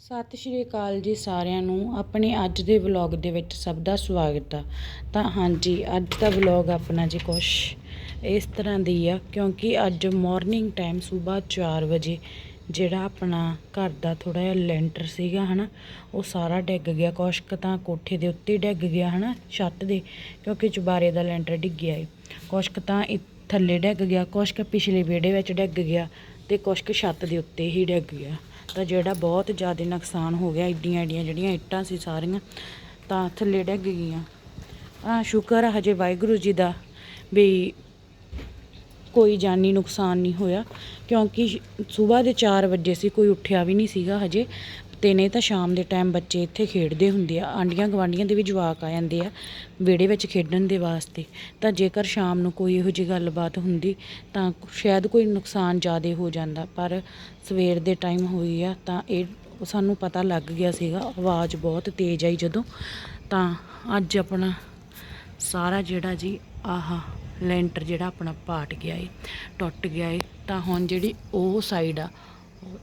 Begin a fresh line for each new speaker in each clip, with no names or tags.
ਸਤਿ ਸ਼੍ਰੀ ਅਕਾਲ ਜੀ ਸਾਰਿਆਂ ਨੂੰ। ਆਪਣੇ ਅੱਜ ਦੇ ਵਲੌਗ ਦੇ ਵਿੱਚ ਸਭ ਦਾ ਸਵਾਗਤ ਆ। ਤਾਂ ਹਾਂਜੀ, ਅੱਜ ਦਾ ਵਲੌਗ ਆਪਣਾ ਜੀ ਕੁਛ ਇਸ ਤਰ੍ਹਾਂ ਦੀ ਆ, ਕਿਉਂਕਿ ਅੱਜ ਮਾਰਨਿੰਗ ਟਾਈਮ ਸਵੇਰ 4 ਵਜੇ ਜਿਹੜਾ ਆਪਣਾ ਘਰ ਦਾ ਥੋੜਾ ਜਿਹਾ ਲੈਂਟਰ ਸੀਗਾ, ਹਨਾ, ਉਹ ਸਾਰਾ ਡਿੱਗ ਗਿਆ। ਕੁਸ਼ਕ ਤਾਂ ਕੋਠੇ ਦੇ ਉੱਤੇ ਡਿੱਗ ਗਿਆ, ਹਨਾ, ਛੱਤ ਦੇ, ਕਿਉਂਕਿ ਚੁਬਾਰੇ ਦਾ ਲੈਂਟਰ ਡਿੱਗਿਆ ਏ। ਕੁਛ ਕੁ ਤਾਂ ਇ- ਥੱਲੇ ਡਿੱਗ ਗਿਆ, ਕੁਛ ਕੁ ਪਿਛਲੇ ਵਿਹੜੇ ਵਿੱਚ ਡਿੱਗ ਗਿਆ ਤੇ ਕੁਛ ਕੁ ਛੱਤ ਦੇ ਉੱਤੇ ਹੀ ਡਿੱਗ ਗਿਆ। ਤਾਂ ਜਿਹੜਾ ਬਹੁਤ ਜ਼ਿਆਦਾ ਨੁਕਸਾਨ ਹੋ ਗਿਆ, ਏਡੀਆਂ ਏਡੀਆਂ ਜਿਹੜੀਆਂ ਇੱਟਾਂ ਸੀ ਸਾਰੀਆਂ, ਤਾਂ ਥੱਲੇ ਡਿੱਗ ਗਈਆਂ। ਆ ਸ਼ੁਕਰ ਆ ਹਜੇ ਵਾਹਿਗੁਰੂ ਜੀ ਦਾ ਵੀ ਕੋਈ ਜਾਨੀ ਨੁਕਸਾਨ ਨਹੀਂ ਹੋਇਆ, ਕਿਉਂਕਿ ਸਵੇਰ ਦੇ 4 ਵਜੇ ਸੀ, ਕੋਈ ਉੱਠਿਆ ਵੀ ਨਹੀਂ ਸੀਗਾ ਹਜੇ। ਅਤੇ ਨਹੀਂ ਤਾਂ ਸ਼ਾਮ ਦੇ ਟਾਈਮ ਬੱਚੇ ਇੱਥੇ ਖੇਡਦੇ ਹੁੰਦੇ ਆ। ਆਂਡੀਆਂ ਗਵਾਂਡੀਆਂ ਦੇ ਵੀ ਜਵਾਕ ਆ ਜਾਂਦੇ ਆ ਵਿਹੜੇ ਵਿੱਚ ਖੇਡਣ ਦੇ ਵਾਸਤੇ। ਤਾਂ ਜੇਕਰ ਸ਼ਾਮ ਨੂੰ ਕੋਈ ਇਹੋ ਜਿਹੀ ਗੱਲਬਾਤ ਹੁੰਦੀ ਤਾਂ ਸ਼ਾਇਦ ਕੋਈ ਨੁਕਸਾਨ ਜ਼ਿਆਦਾ ਹੋ ਜਾਂਦਾ। ਪਰ ਸਵੇਰ ਦੇ ਟਾਈਮ ਹੋਈ ਆ ਤਾਂ ਇਹ ਸਾਨੂੰ ਪਤਾ ਲੱਗ ਗਿਆ ਸੀਗਾ। ਆਵਾਜ਼ ਬਹੁਤ ਤੇਜ਼ ਆਈ ਜਦੋਂ। ਤਾਂ ਅੱਜ ਆਪਣਾ ਸਾਰਾ ਜਿਹੜਾ ਜੀ ਆਹ ਲੈਂਟਰ ਜਿਹੜਾ ਆਪਣਾ ਪਾਟ ਗਿਆ ਏ, ਟੁੱਟ ਗਿਆ ਏ। ਤਾਂ ਹੁਣ ਜਿਹੜੀ ਉਹ ਸਾਈਡ ਆ,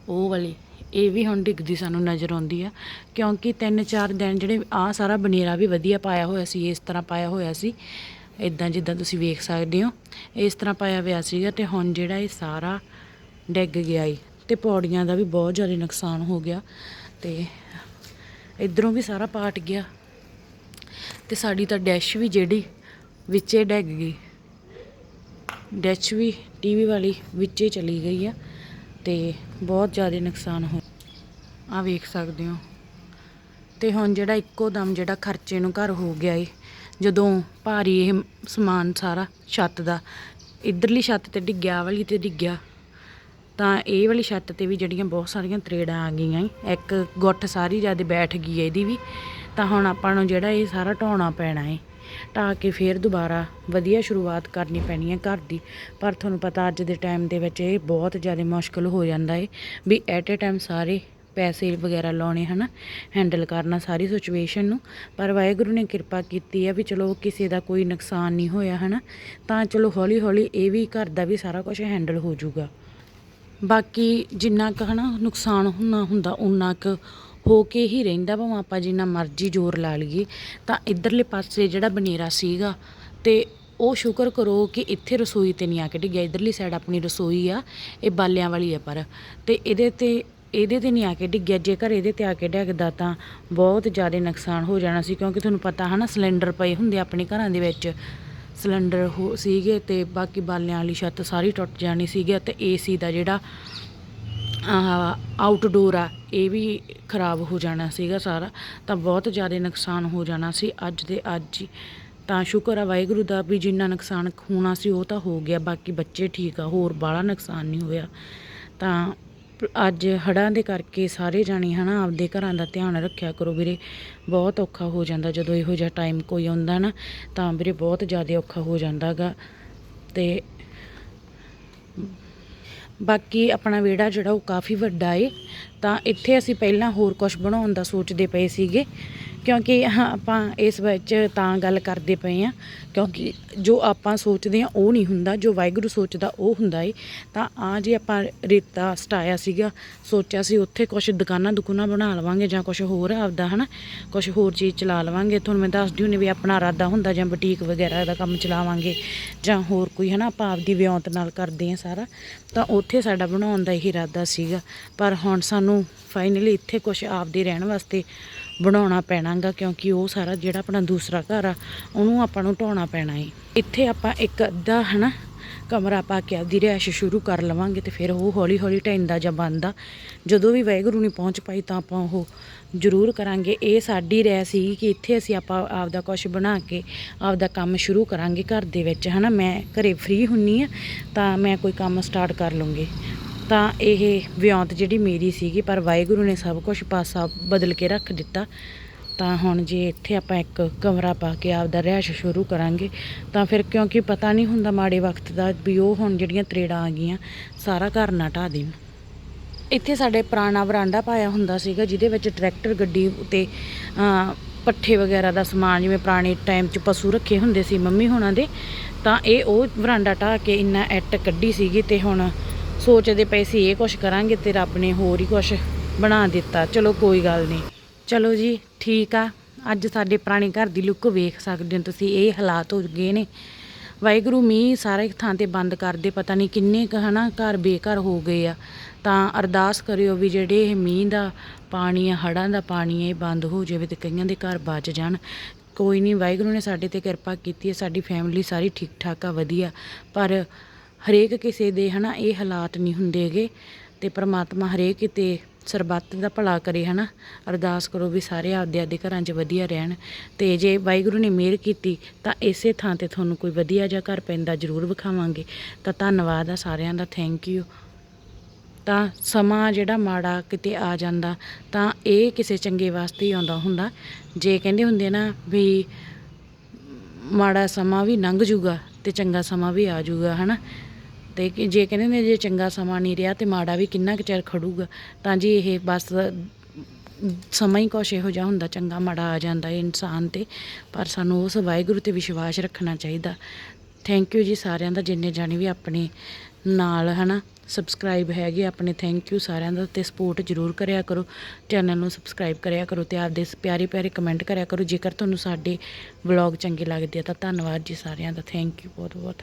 ਉਹ ਵਾਲੀ ਇਹ ਵੀ ਹੁਣ ਡਿੱਗਦੀ ਸਾਨੂੰ ਨਜ਼ਰ ਆਉਂਦੀ ਆ, ਕਿਉਂਕਿ ਤਿੰਨ ਚਾਰ ਦਿਨ ਜਿਹੜੇ ਆ ਸਾਰਾ ਬਨੇਰਾ ਵੀ ਵਧੀਆ ਪਾਇਆ ਹੋਇਆ ਸੀ, ਇਸ ਤਰ੍ਹਾਂ ਪਾਇਆ ਹੋਇਆ ਸੀ। ਇਦਾਂ ਜਿੱਦਾਂ ਤੁਸੀਂ ਵੇਖ ਸਕਦੇ ਹੋ, ਇਸ ਤਰ੍ਹਾਂ ਪਾਇਆ ਹੋਇਆ ਸੀਗਾ ਤੇ ਹੁਣ ਜਿਹੜਾ ਇਹ ਸਾਰਾ ਡਿੱਗ ਗਿਆ ਏ ਤੇ ਪੌੜੀਆਂ ਦਾ ਵੀ ਬਹੁਤ ਜ਼ਿਆਦਾ ਨੁਕਸਾਨ ਹੋ ਗਿਆ ਤੇ ਇਧਰੋਂ ਵੀ ਸਾਰਾ ਪਾਟ ਗਿਆ ਤੇ ਸਾਡੀ ਤਾਂ ਡੈਸ਼ ਵੀ ਜਿਹੜੀ ਵਿੱਚੇ ਡਿੱਗ ਗਈ, ਡੈਸ਼ ਵੀ ਟੀਵੀ ਵਾਲੀ ਵਿੱਚੇ ਚਲੀ ਗਈ ਆ। ਤੇ ਬਹੁਤ ਜ਼ਿਆਦਾ ਨੁਕਸਾਨ ਹੋ ਆ ਵੇਖ ਸਕਦੇ ਹੋ। ਤੇ ਹੁਣ ਜਿਹੜਾ ਇੱਕੋ ਦਮ ਜਿਹੜਾ ਖਰਚੇ ਨੂੰ ਘਰ ਹੋ ਗਿਆ ਏ, ਜਦੋਂ ਭਾਰੀ ਇਹ ਸਮਾਨ ਸਾਰਾ ਛੱਤ ਦਾ, ਇਧਰਲੀ ਛੱਤ ਤੇ ਡਿੱਗਿਆ ਵਾਲੀ ਤੇ ਡਿੱਗਿਆ, ਤਾਂ ਇਹ ਵਾਲੀ ਛੱਤ ਤੇ ਵੀ ਜਿਹੜੀਆਂ ਬਹੁਤ ਸਾਰੀਆਂ ਤਰੇੜਾਂ ਆ ਗਈਆਂ ਏ ਇੱਕ ਗੁੱਠ ਸਾਰੀ ਜ਼ਿਆਦਾ ਬੈਠ ਗਈ ਹੈ ਇਹਦੀ ਵੀ, ਤਾਂ ਹੁਣ ਆਪਾਂ ਨੂੰ ਜਿਹੜਾ ਇਹ ਸਾਰਾ ਢਾਉਣਾ ਪੈਣਾ ਏ। ਢਾਹ ਕੇ ਫੇਰ ਦੁਬਾਰਾ ਵਧੀਆ ਸ਼ੁਰੂਆਤ ਕਰਨੀ ਪੈਣੀ ਹੈ ਘਰ ਦੀ। ਪਰ ਤੁਹਾਨੂੰ ਪਤਾ ਅੱਜ ਦੇ ਟਾਈਮ ਦੇ ਵਿੱਚ ਇਹ ਬਹੁਤ ਜ਼ਿਆਦਾ ਮੁਸ਼ਕਲ ਹੋ ਜਾਂਦਾ ਏ ਵੀ ਐਟ ਏ ਟਾਈਮ ਸਾਰੇ ਪੈਸੇ ਵਗੈਰਾ ਲਾਉਣੇ, ਹਨਾ ਹੈਂਡਲ ਕਰਨਾ ਸਾਰੀ ਸਿਚੁਏਸ਼ਨ ਨੂੰ। ਪਰ ਵਾਹਿਗੁਰੂ ਨੇ ਕਿਰਪਾ ਕੀਤੀ ਹੈ ਵੀ ਚਲੋ ਕਿਸੇ ਦਾ ਕੋਈ ਨੁਕਸਾਨ ਨਹੀਂ ਹੋਇਆ, ਹਨਾ, ਤਾਂ ਚਲੋ ਹੌਲੀ ਹੌਲੀ ਇਹ ਵੀ ਘਰ ਦਾ ਵੀ ਸਾਰਾ ਕੁਝ ਹੈਂਡਲ ਹੋ ਜਾਊਗਾ। ਬਾਕੀ ਜਿੰਨਾ ਕੁ, ਹਨਾ, ਨੁਕਸਾਨ ਹੁੰਦਾ ਹੁੰਦਾ ਉਨਾ ਕੁ ਹੋ ਕੇ ਹੀ ਰਹਿੰਦਾ ਭਾਵੇਂ ਆਪਾਂ ਜਿੰਨਾ ਮਰਜ਼ੀ ਜ਼ੋਰ ਲਾ ਲਈਏ। ਤਾਂ ਇਧਰਲੇ ਪਾਸੇ ਜਿਹੜਾ ਬਨੇਰਾ ਸੀਗਾ ਤੇ ਉਹ ਸ਼ੁਕਰ ਕਰੋ ਕਿ ਇੱਥੇ ਰਸੋਈ ਤੇ ਨਹੀਂ ਆ ਕੇ ਡਿੱਗਿਆ। ਇਧਰਲੀ ਸਾਈਡ ਆਪਣੀ ਰਸੋਈ ਆ, ਇਹ ਬਾਲਿਆਂ ਵਾਲੀ ਆ ਪਰ। ਤੇ ਇਹਦੇ ਤੇ ਇਹਦੇ ਤੇ ਨਹੀਂ ਆ ਕੇ ਡਿੱਗਿਆ। ਜੇਕਰ ਇਹਦੇ ਤੇ ਆ ਕੇ ਡਿੱਗਦਾ ਤਾਂ ਬਹੁਤ ਜ਼ਿਆਦਾ ਨੁਕਸਾਨ ਹੋ ਜਾਣਾ ਸੀ, ਕਿਉਂਕਿ ਤੁਹਾਨੂੰ ਪਤਾ ਹਨਾ, ਸਿਲੰਡਰ ਪਏ ਹੁੰਦੇ ਆਪਣੇ ਘਰਾਂ ਦੇ ਵਿੱਚ। ਸਿਲੰਡਰ ਹੋ ਸੀਗੇ ਤੇ ਬਾਕੀ ਬਾਲਿਆਂ ਵਾਲੀ ਛੱਤ ਸਾਰੀ ਟੁੱਟ ਜਾਣੀ ਸੀਗੀ ਤੇ ਏਸੀ ਦਾ ਜਿਹੜਾ ਆਊਟਡੋਰ ਆ, ਇਹ ਵੀ ਖਰਾਬ ਹੋ ਜਾਣਾ ਸੀਗਾ ਸਾਰਾ, ਤਾਂ ਬਹੁਤ ਜ਼ਿਆਦਾ ਨੁਕਸਾਨ ਹੋ ਜਾਣਾ ਸੀ ਅੱਜ ਦੇ ਅੱਜ ਹੀ। ਤਾਂ ਸ਼ੁਕਰ ਆ ਵਾਹਿਗੁਰੂ ਦਾ ਵੀ ਜਿੰਨਾ ਨੁਕਸਾਨ ਹੋਣਾ ਸੀ, ਉਹ ਤਾਂ ਹੋ ਗਿਆ, ਬਾਕੀ ਬੱਚੇ ਠੀਕ ਆ, ਹੋਰ ਬਾਹਲਾ ਨੁਕਸਾਨ ਨਹੀਂ ਹੋਇਆ। ਤਾਂ ਅੱਜ ਹੜਾਂ ਦੇ ਕਰਕੇ ਸਾਰੇ ਜਾਣੇ ਹਨਾ, ਆਪਦੇ ਘਰਾਂ ਦਾ ਧਿਆਨ ਰੱਖਿਆ ਕਰੋ ਵੀਰੇ, ਬਹੁਤ ਔਖਾ ਹੋ ਜਾਂਦਾ ਜਦੋਂ ਇਹੋ ਜਿਹਾ ਟਾਈਮ ਕੋਈ ਆਉਂਦਾ ਨਾ, ਤਾਂ ਵੀਰੇ ਬਹੁਤ ਜ਼ਿਆਦਾ ਔਖਾ ਹੋ ਜਾਂਦਾਗਾ। ਤੇ ਬਾਕੀ ਆਪਣਾ ਵਿਹੜਾ ਜਿਹੜਾ ਉਹ ਕਾਫੀ ਵੱਡਾ ਏ। ਤਾਂ ਇੱਥੇ ਅਸੀਂ ਪਹਿਲਾਂ ਹੋਰ ਕੁਝ ਬਣਾਉਣ ਦਾ ਸੋਚਦੇ ਪਏ ਸੀਗੇ। ਕਿਉਂਕਿ ਹਾਂ, ਆਪਾਂ ਇਸ ਵਿੱਚ ਤਾਂ ਗੱਲ ਕਰਦੇ ਪਏ ਆ ਕਿਉਂਕਿ ਜੋ ਆਪਾਂ ਸੋਚਦੇ ਆ ਉਹ ਨਹੀਂ ਹੁੰਦਾ, ਜੋ ਵਾਹਿਗੁਰੂ ਸੋਚਦਾ ਉਹ ਹੁੰਦਾ ਏ। ਤਾਂ ਆ ਜੇ ਆਪਾਂ ਰੇਤਾ ਸਟਾਇਆ ਸੀਗਾ, ਸੋਚਿਆ ਸੀ ਉੱਥੇ ਕੁਝ ਦੁਕਾਨਾਂ ਦੁਕਾਨਾਂ ਬਣਾ ਲਵਾਂਗੇ ਜਾਂ ਕੁਝ ਹੋਰ ਆਪਦਾ, ਹਨਾ? ਕੁਝ ਹੋਰ ਚੀਜ਼ ਚਲਾ ਲਵਾਂਗੇ। ਤੁਹਾਨੂੰ ਮੈਂ ਦੱਸਦੀ ਹੁੰਨੀ ਵੀ ਆਪਣਾ ਇਰਾਦਾ ਹੁੰਦਾ ਜਾਂ ਬੁਟੀਕ ਵਗੈਰਾ ਦਾ ਕੰਮ ਚਲਾਵਾਂਗੇ ਜਾਂ ਹੋਰ ਕੋਈ, ਹਨਾ? ਆਪਾਂ ਆਪਦੀ ਵਿਉਂਤ ਨਾਲ ਕਰਦੇ ਆ ਸਾਰਾ। ਤਾਂ ਉੱਥੇ ਸਾਡਾ ਬਣਾਉਣ ਦਾ ਇਹ ਇਰਾਦਾ ਸੀਗਾ। ਪਰ ਹੁਣ ਸਾਨੂੰ ਫਾਈਨਲੀ ਇੱਥੇ ਕੁਝ ਆਪਦੇ ਰਹਿਣ ਵਾਸਤੇ ਬਣਾਉਣਾ ਪੈਣਾਗਾ ਕਿਉਂਕਿ ਉਹ ਸਾਰਾ ਜਿਹੜਾ ਆਪਣਾ ਦੂਸਰਾ ਘਰ ਆ, ਉਹਨੂੰ ਆਪਾਂ ਨੂੰ ਢਾਉਣਾ ਪੈਣਾ ਏ। ਇੱਥੇ ਆਪਾਂ ਇੱਕ ਅੱਧਾ, ਹਨਾ, ਕਮਰਾ ਪਾ ਕੇ ਆਪਦੀ ਰਿਹਾਇਸ਼ ਸ਼ੁਰੂ ਕਰ ਲਵਾਂਗੇ ਤੇ ਫਿਰ ਉਹ ਹੌਲੀ ਹੌਲੀ ਢਹਿੰਦਾ ਜਾਂ ਬੰਦਾ ਜਦੋਂ ਵੀ ਵਾਹਿਗੁਰੂ ਨਹੀਂ ਪਹੁੰਚ ਪਾਈ ਤਾਂ ਆਪਾਂ ਉਹ ਜ਼ਰੂਰ ਕਰਾਂਗੇ। ਇਹ ਸਾਡੀ ਰਹਿ ਸੀ ਕਿ ਇੱਥੇ ਅਸੀਂ ਆਪਾਂ ਆਪਦਾ ਕੁਝ ਬਣਾ ਕੇ, ਆਪਦਾ ਕੰਮ ਸ਼ੁਰੂ ਕਰਾਂਗੇ ਘਰ ਦੇ ਵਿੱਚ, ਹਨਾ। ਮੈਂ ਘਰੇ ਫ੍ਰੀ ਹੁੰਨੀ ਆ, ਤਾਂ ਮੈਂ ਕੋਈ ਕੰਮ ਸਟਾਰਟ ਕਰ ਲੂੰਗੀ। ਤਾਂ ਇਹ ਵਿਉਂਤ ਜਿਹੜੀ ਮੇਰੀ ਸੀਗੀ, ਪਰ ਵਾਹਿਗੁਰੂ ਨੇ ਸਭ ਕੁਝ ਪਾਸਾ ਬਦਲ ਕੇ ਰੱਖ ਦਿੱਤਾ। ਤਾਂ ਹੁਣ ਜੇ ਇੱਥੇ ਆਪਾਂ ਇੱਕ ਕਮਰਾ ਪਾ ਕੇ ਆਪਦਾ ਰਿਹਾਇਸ਼ ਸ਼ੁਰੂ ਕਰਾਂਗੇ, ਤਾਂ ਫਿਰ ਕਿਉਂਕਿ ਪਤਾ ਨਹੀਂ ਹੁੰਦਾ ਮਾੜੇ ਵਕਤ ਦਾ ਵੀ ਉਹ ਹੁਣ ਜਿਹੜੀਆਂ ਤਰੇੜਾਂ ਆ ਗਈਆਂ, ਸਾਰਾ ਘਰ ਨਾ ਢਾਹ ਦੇਣ। ਇੱਥੇ ਸਾਡੇ ਪੁਰਾਣਾ ਬਰਾਂਡਾ ਪਾਇਆ ਹੁੰਦਾ ਸੀਗਾ, ਜਿਹਦੇ ਵਿੱਚ ਟਰੈਕਟਰ ਗੱਡੀ ਉਤੇ ਪੱਠੇ ਵਗੈਰਾ ਦਾ ਸਮਾਨ, ਜਿਵੇਂ ਪੁਰਾਣੇ ਟਾਈਮ 'ਚ ਪਸ਼ੂ ਰੱਖੇ ਹੁੰਦੇ ਸੀ ਮੰਮੀ ਹੋਣਾ ਦੇ, ਤਾਂ ਇਹ ਉਹ ਬਰਾਂਡਾ ਢਾਹ ਕੇ ਇੰਨਾ ਇੱਟ ਕੱਢੀ ਸੀਗੀ ਤੇ ਹੁਣ ਸੋਚਦੇ ਪਏ ਸੀ, ਇਹ ਕੁਛ ਕਰਾਂਗੇ ਤੇ ਰੱਬ ਨੇ ਹੋਰ ਹੀ ਕੁਛ ਬਣਾ ਦਿੱਤਾ। ਚਲੋ ਕੋਈ ਗੱਲ ਨਹੀਂ। ਚਲੋ ਜੀ, ਠੀਕ ਆ। ਅੱਜ ਸਾਡੇ ਪੁਰਾਣੇ ਘਰ ਦੀ ਲੁੱਕ ਵੇਖ ਸਕਦੇ ਹੋ ਤੁਸੀਂ, ਇਹ ਹਾਲਾਤ ਹੋ ਗਏ ਨੇ। ਵਾਹਿਗੁਰੂ, ਮੀਂਹ ਸਾਰੇ ਥਾਂ ਤੇ ਬੰਦ ਕਰਦੇ ਪਤਾ ਨਹੀਂ ਕਿੰਨੇ ਕੁ ਹਨਾ ਘਰ ਬੇਘਰ ਹੋ ਗਏ ਆ। ਤਾਂ ਅਰਦਾਸ ਕਰਿਓ ਵੀ ਜਿਹੜੇ ਇਹ ਮੀਂਹ ਦਾ ਪਾਣੀ ਆ, ਹੜ੍ਹਾਂ ਦਾ ਪਾਣੀ ਹੈ ਇਹ ਬੰਦ ਹੋ ਜਾਵੇ ਤੇ ਕਈਆਂ ਦੇ ਘਰ ਬਚ ਜਾਣ। ਕੋਈ ਨਹੀਂ, ਵਾਹਿਗੁਰੂ ਨੇ ਸਾਡੇ ਤੇ ਕਿਰਪਾ ਕੀਤੀ ਹੈ ਸਾਡੀ ਫੈਮਿਲੀ ਸਾਰੀ ਠੀਕ ਠਾਕ ਆ, ਵਧੀਆ। ਪਰ ਹਰੇਕ ਕਿਸੇ ਦੇ, ਹਨਾ, ਇਹ ਹਾਲਾਤ ਨਹੀਂ ਹੁੰਦੇਗੇ ਤੇ ਪ੍ਰਮਾਤਮਾ ਹਰੇਕ ਕਿਤੇ ਸਰਬੱਤ ਦਾ ਭਲਾ ਕਰੇ, ਹਨਾ। ਅਰਦਾਸ ਕਰੋ ਵੀ ਸਾਰੇ ਆਪਦੇ ਆਪਦੇ ਘਰਾਂ 'ਚ ਵਧੀਆ ਰਹਿਣ ਤੇ ਜੇ ਵਾਹਿਗੁਰੂ ਨੇ ਮਿਹਰ ਕੀਤੀ ਤਾਂ ਇਸੇ ਥਾਂ ਤੇ ਤੁਹਾਨੂੰ ਕੋਈ ਵਧੀਆ ਜਿਹਾ ਘਰ ਪੈਂਦਾ ਜ਼ਰੂਰ ਵਿਖਾਵਾਂਗੇ। ਤਾਂ ਧੰਨਵਾਦ ਆ ਸਾਰਿਆਂ ਦਾ ਥੈਂਕ ਯੂ ਤਾਂ ਸਮਾਂ ਜਿਹੜਾ ਮਾੜਾ ਕਿਤੇ ਆ ਜਾਂਦਾ ਤਾਂ ਇਹ ਕਿਸੇ ਚੰਗੇ ਵਾਸਤੇ ਹੀ ਆਉਂਦਾ ਹੁੰਦਾ। ਜੇ ਕਹਿੰਦੇ ਹੁੰਦੇ ਨਾ ਵੀ ਮਾੜਾ ਸਮਾਂ ਵੀ ਲੰਘ ਜੂਗਾ ਤੇ ਚੰਗਾ ਸਮਾਂ ਵੀ ਆ ਜੂਗਾ, ਹਨਾ। ਤੇ ਜੇ ਕਹਿੰਦੇ ਨੇ ਜੇ ਚੰਗਾ ਸਮਾਂ ਨਹੀਂ ਰਿਹਾ ਤੇ ਮਾੜਾ ਵੀ ਕਿੰਨਾ ਕੁ ਚਿਰ ਖੜੂਗਾ, ਤਾਂ ਜੀ ਇਹ ਬਸ ਸਮਾਂ ਹੀ ਕੁਛ ਇਹੋ ਜਿਹਾ ਹੁੰਦਾ, ਚੰਗਾ ਮਾੜਾ ਆ ਜਾਂਦਾ ਹੈ ਇਨਸਾਨ ਤੇ, ਪਰ ਸਾਨੂੰ ਉਸ ਵਾਹਿਗੁਰੂ ਤੇ ਵਿਸ਼ਵਾਸ ਰੱਖਣਾ ਚਾਹੀਦਾ। ਥੈਂਕ ਯੂ ਜੀ ਸਾਰਿਆਂ ਦਾ, ਜਿੰਨੇ ਜਾਣੇ ਵੀ ਆਪਣੇ ਨਾਲ ਹਨਾ ਸਬਸਕ੍ਰਾਈਬ ਹੈਗੇ ਆਪਣੇ ਥੈਂਕ ਯੂ ਸਾਰਿਆਂ ਦਾ ਤੇ ਸਪੋਰਟ ਜ਼ਰੂਰ ਕਰਿਆ ਕਰੋ। ਚੈਨਲ ਨੂੰ ਸਬਸਕ੍ਰਾਈਬ ਕਰਿਆ ਕਰੋ ਤੇ ਆਪਦੇ ਪਿਆਰੇ ਪਿਆਰੇ ਕਮੈਂਟ ਕਰਿਆ ਕਰੋ। ਜੇਕਰ ਤੁਹਾਨੂੰ ਸਾਡੇ ਵਲੌਗ ਚੰਗੇ ਲੱਗਦੇ ਆ ਤਾਂ ਧੰਨਵਾਦ ਜੀ ਸਾਰਿਆਂ ਦਾ ਥੈਂਕ ਯੂ ਬਹੁਤ ਬਹੁਤ